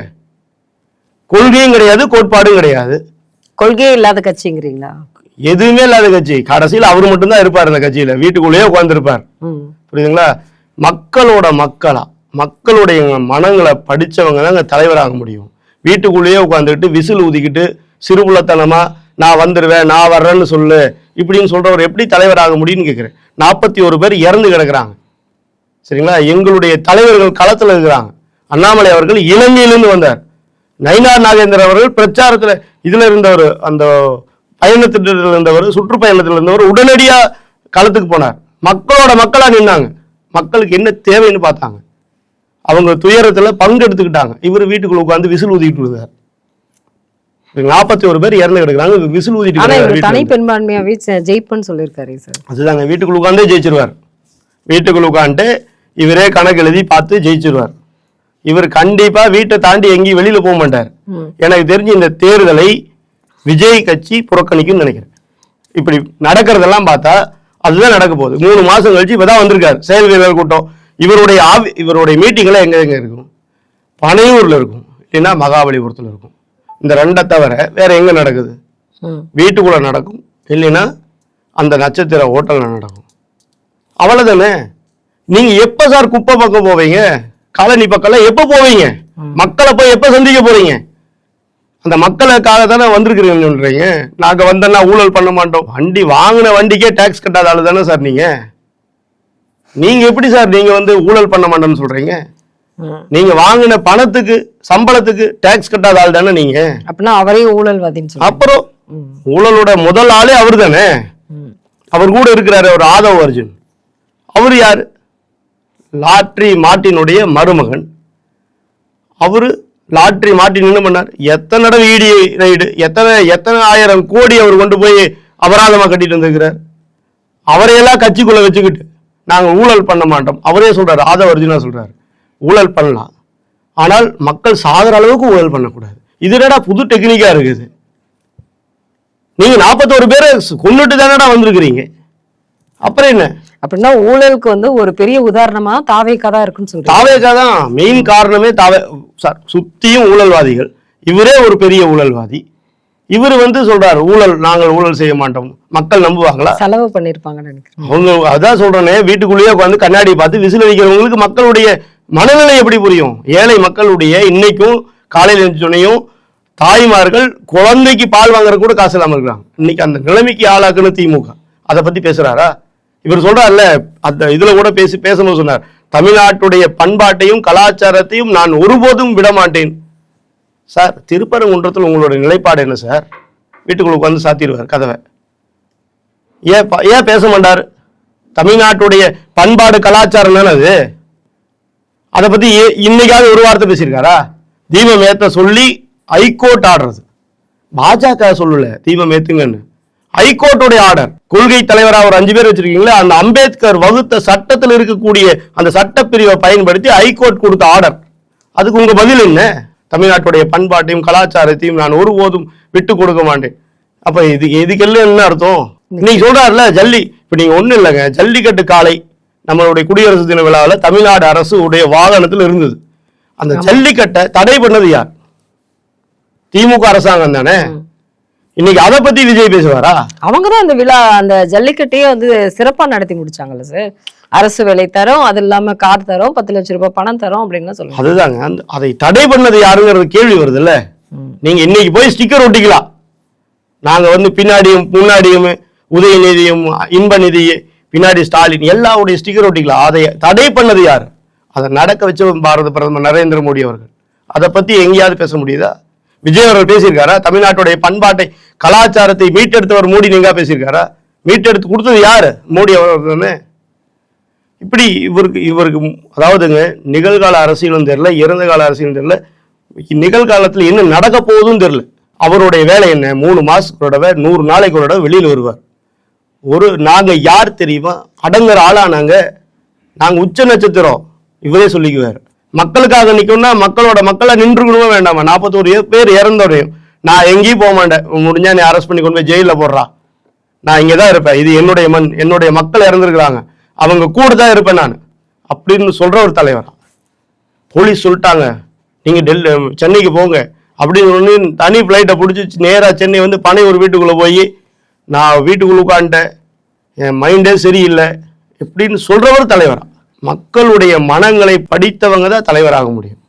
கொள்கையும் கிடையாது கோட்பாடும் கிடையாது. கொள்கையே இல்லாத கட்சிங்கிறீங்களா? எதுவுமே இல்லாத கட்சி. கடைசியில் அவர் மட்டும்தான் இருப்பார் இந்த கட்சியில. வீட்டுக்குள்ளேயே உட்கார்ந்திருப்பார். ம். புரியுதுங்களா? மக்களோட மக்களா மக்களுடைய மனங்களை படிச்சவங்க தாங்க தலைவராக முடியும். வீட்டுக்குள்ளேயே உட்காந்துக்கிட்டு விசில் ஊதிக்கிட்டு சிறுபுள்ளத்தனமா நான் வந்துடுவேன் நான் வர்றேன்னு சொல்லு இப்படின்னு சொல்றவர் எப்படி தலைவராக முடியும்னு கேட்குறேன் நாற்பத்தி ஒரு பேர் இறந்து கிடக்குறாங்க. சரிங்களா? எங்களுடைய தலைவர்கள் களத்தில் இருக்கிறாங்க. அண்ணாமலை அவர்கள் இலங்கையிலிருந்து வந்தார். நயினார் நாகேந்திரன் அவர்கள் பிரச்சாரத்துல இதுல இருந்தவர் அந்த பயணத்தில் இருந்தவர் சுற்றுப்பயணத்தில் இருந்தவர் உடனடியா களத்துக்கு போனார். மக்களோட மக்களா நின்னாங்க. மக்களுக்கு என்ன தேவைன்னு பார்த்தாங்க. அவங்க துயரத்துல பங்கெடுத்துக்கிட்டாங்க இவர் வீட்டுக்குள்ள உட்காந்து விசில் ஊதிட்டு இருந்தார். நாற்பத்தி ஒரு பேர் இறந்து கிடக்குறாங்க. விசில் ஊதிட்டு தனி ஜெ- ஜெயிப்பேன்னு சொல்லியிருக்காரு சார். அதுதாங்க வீட்டுக்குள்ள உட்காந்தே ஜெயிச்சிருவார். வீட்டுக்குள்ள உட்காந்துட்டு இவரே கணக்கு எழுதி பார்த்து ஜெயிச்சிருவார். இவர் கண்டிப்பா வீட்டை தாண்டி எங்கேயும் வெளியில போக மாட்டார். எனக்கு தெரிஞ்சு இந்த தேர்தலை விஜய் கட்சி புறக்கணிக்கும்னு நினைக்கிறேன். இப்படி நடக்கிறதெல்லாம் பார்த்தா அதுதான் நடக்க போகுது. மூணு மாசம் கழிச்சு இப்பதான் வந்திருக்காரு. செயல் வீரர் கூட்டம். இவருடைய ஆவி இவருடைய மீட்டிங்லாம் எங்க எங்க இருக்கும்? பனையூர்ல இருக்கும். இல்லைன்னா மகாபலிபுரத்துல இருக்கும். இந்த ரெண்டை தவிர வேற எங்க நடக்குது? வீட்டுக்குள்ள நடக்கும். இல்லைன்னா அந்த நட்சத்திர ஹோட்டல்ல நடக்கும். அவ்வளவுதானே? நீங்க எப்ப சார் குப்பை பக்கம் போவீங்க? காலனி பக்கம்லாம் எப்ப போவீங்க? மக்களை போய் எப்ப சந்திக்க போறீங்க? அந்த மக்களுக்காக தானே வந்திருக்கிறீங்கன்னு சொல்றீங்க. நாங்க வந்தோன்னா ஊழல் பண்ண மாட்டோம். வண்டி வாங்கின வண்டிக்கே டாக்ஸ் கட்டாத ஆளு தானே சார் நீங்க? நீங்க எப்படி சார் நீங்க வந்து ஊழல் பண்ண மாட்டோம்னு சொல்றீங்க. நீங்க வாங்கின பணத்துக்கு சம்பளத்துக்கு டாக்ஸ் கட்டாத ஆள் தானே நீங்க? அப்படின்னா அவரையும் ஊழல்வாதின்னு அப்புறம் ஊழலோட முதல் ஆளே அவர் தானே. அவர் கூட இருக்கிறாரு ஒரு ஆதவ் அர்ஜுன். அவர் யார்? லாட்ரி மார்ட்டினுடைய மருமகன். அவர் லாட்ரி மார்ட்டின் என்ன பண்ணார்? எத்தனை தடவை இடி ரைடு எத்தனை எத்தனை ஆயிரம் கோடி அவர் கொண்டு போய் அபராதமாக கட்டிட்டு வந்திருக்கிறார்? அவரையெல்லாம் கட்சிக்குள்ளே வச்சுக்கிட்டு நாங்கள் ஊழல் பண்ண மாட்டோம். அவரே சொல்கிறார் ஆதவ அர்ஜுனா சொல்கிறார் ஊழல் பண்ணலாம். ஆனால் மக்கள் சாகிற அளவுக்கு ஊழல் பண்ணக்கூடாது. இது என்னடா புது டெக்னிக்காக இருக்குது நீங்கள் நாற்பத்தோரு பேரை கொண்டுட்டு தானடா வந்திருக்கிறீங்க? அப்புறம் என்ன? அப்படின்னா ஊழலுக்கு வந்து ஒரு பெரிய உதாரணமா தாவேக்கா தான் இருக்குன்னு சொல்றீங்க. தாவேகா தான் மெயின் காரணமே தாவே சார் சுத்தியும் ஊழல்வாதிகள். இவரே ஒரு பெரிய ஊழல்வாதி. இவர் வந்து சொல்றாரு ஊழல் நாங்கள் ஊழல் செய்ய மாட்டோம். மக்கள் நம்புவாங்களா? செலவு பண்ணிருப்பாங்கன்னு நினைக்கிறேன். அவங்க அதான் சொல்றேனே வீட்டுக்குள்ளேயே உட்காந்து கண்ணாடி பார்த்து விசில் அடிக்கிறவங்களுக்கு மக்களுடைய மனநிலை எப்படி புரியும்? ஏழை மக்களுடைய இன்னைக்கும் காலையில் எழுந்தோனையும் தாய்மார்கள் குழந்தைக்கு பால் வாங்குற கூட காசு இல்லாம இருக்கிறாங்க இன்னைக்கு அந்த நிலைமைக்கு ஆளாக்குன்னு திமுக. அதை பத்தி பேசுறாரா? இவர் சொல்றாருல்ல அந்த இதுல கூட பேசி பேசணும் சொன்னார். தமிழ்நாட்டுடைய பண்பாட்டையும் கலாச்சாரத்தையும் நான் ஒருபோதும் விட மாட்டேன். சார் திருப்பரங்குன்றத்தில் உங்களுடைய நிலைப்பாடு என்ன சார்? வீட்டுக்குள்ள உட்காந்து சாத்திடுவார் கதவை. ஏன் ஏன் பேச மாட்டார்? தமிழ்நாட்டுடைய பண்பாடு கலாச்சாரம் தானே அது? அதை பத்தி ஏ- இன்னைக்காவது ஒரு வார்த்தை பேசியிருக்காரா? தீபம் ஏத்த சொல்லி ஹைகோர்ட் ஆடுறது. பாஜக சொல்லல தீபம் ஏத்துங்கன்னு. ஹைகோர்ட்டுடைய ஆர்டர். கொள்கை தலைவரா ஒரு அஞ்சு பேர் வச்சிருக்கீங்களா அந்த அம்பேத்கர் வகுத்த சட்டத்தில் இருக்கக்கூடிய அந்த சட்டப்பிரிவை பயன்படுத்தி ஹைகோர்ட் கொடுத்த ஆர்டர். அதுக்கு உங்க பதில் என்ன? தமிழ்நாட்டுடைய பண்பாட்டையும் கலாச்சாரத்தையும் நான் ஒருபோதும் விட்டு கொடுக்க மாட்டேன். அப்ப இது இதுக்கெல்லாம் என்ன அர்த்தம்? நீங்க சொல்றாருல ஜல்லி. இப்ப நீங்க ஒண்ணும் இல்லைங்க. ஜல்லிக்கட்டு காலை நம்மளுடைய குடியரசு தின விழாவில் தமிழ்நாடு அரசு உடைய வாகனத்தில் இருந்தது. அந்த ஜல்லிக்கட்டை தடை பண்ணது யார்? திமுக அரசாங்கம் தானே? இன்னைக்கு அதை பத்தி விஜய் பேசுவாரா? அவங்க தான் அந்த விழா அந்த ஜல்லிக்கட்டையே வந்து சிறப்பா நடத்தி முடிச்சாங்கல்ல சார். அரசு வேலை தரோம் அது இல்லாம கார் தரோம் பத்து லட்சம் ரூபாய் பணம் தரோம் அப்படின்னு சொல்லுங்க அதுதாங்க. அந்த அதை தடை பண்ணது யாருங்கிறது கேள்வி வருது இல்ல நீங்க இன்னைக்கு போய் ஸ்டிக்கர் ஒட்டிக்கலாம். நாங்க வந்து பின்னாடியும் முன்னாடியும் உதயநிதியும் இன்ப நிதி பின்னாடி ஸ்டாலின் எல்லாருடைய ஸ்டிக்கர் ஒட்டிக்கலாம். அதை தடை பண்ணது யார்? அதை நடக்க வச்ச பாரத பிரதமர் நரேந்திர மோடி அவர்கள். அதை பத்தி எங்கேயாவது பேச முடியுதா? விஜய் அவர்கள் பேசியிருக்காரா? தமிழ்நாட்டுடைய பண்பாட்டை கலாச்சாரத்தை மீட்டெடுத்தவர் மோடி நீங்க பேசியிருக்காரா? மீட்டெடுத்து கொடுத்தது யாரு? மோடி அவர்கள் தானே. இப்படி இவருக்கு இவருக்கு அதாவதுங்க நிகழ்கால அரசியலும் தெரில இறந்த கால அரசியலும் தெரில நிகழ்காலத்தில் என்ன நடக்க போகுதுன்னு தெரில அவருடைய வேலை என்ன? மூணு மாதத்துக்கு ஒரு தடவை நூறு நாளைக்கு ஒரு தடவை வெளியில் வருவார். ஒரு நாங்கள் யார் தெரியுமா? அடங்குற ஆளா நாங்கள் நாங்கள் உச்ச நட்சத்திரம். இவரே சொல்லிக்குவார். மக்களுக்காக நிற்கணும்னா மக்களோட மக்களை நின்றுக்கணுமா வேண்டாமா. நாற்பத்தோரு பேர் இறந்தோரையும். நான் எங்கேயும் போக மாட்டேன். முடிஞ்சா நீ அரெஸ்ட் பண்ணி கொண்டு போய் ஜெயிலில் போடுறா. நான் இங்கே தான் இருப்பேன். இது என்னுடைய மண் என்னுடைய மக்கள் இறந்துருக்குறாங்க. அவங்க கூட தான் இருப்பேன் நான். அப்படின்னு சொல்கிற ஒரு தலைவர். போலீஸ் சொல்லிட்டாங்க. நீங்கள் டெல்லி சென்னைக்கு போங்க. அப்படின்னு ஒன்று தனி ஃப்ளைட்டை பிடிச்சி நேராக சென்னை வந்து பனை ஒரு வீட்டுக்குள்ளே போய் நான் வீட்டுக்குள்ளே உட்காந்துட்டேன் என் மைண்டே சரியில்லை. இப்படின்னு சொல்கிறவர் தலைவரா. மக்களுடைய மனங்களை படித்தவங்க தான் தலைவராக முடியும்.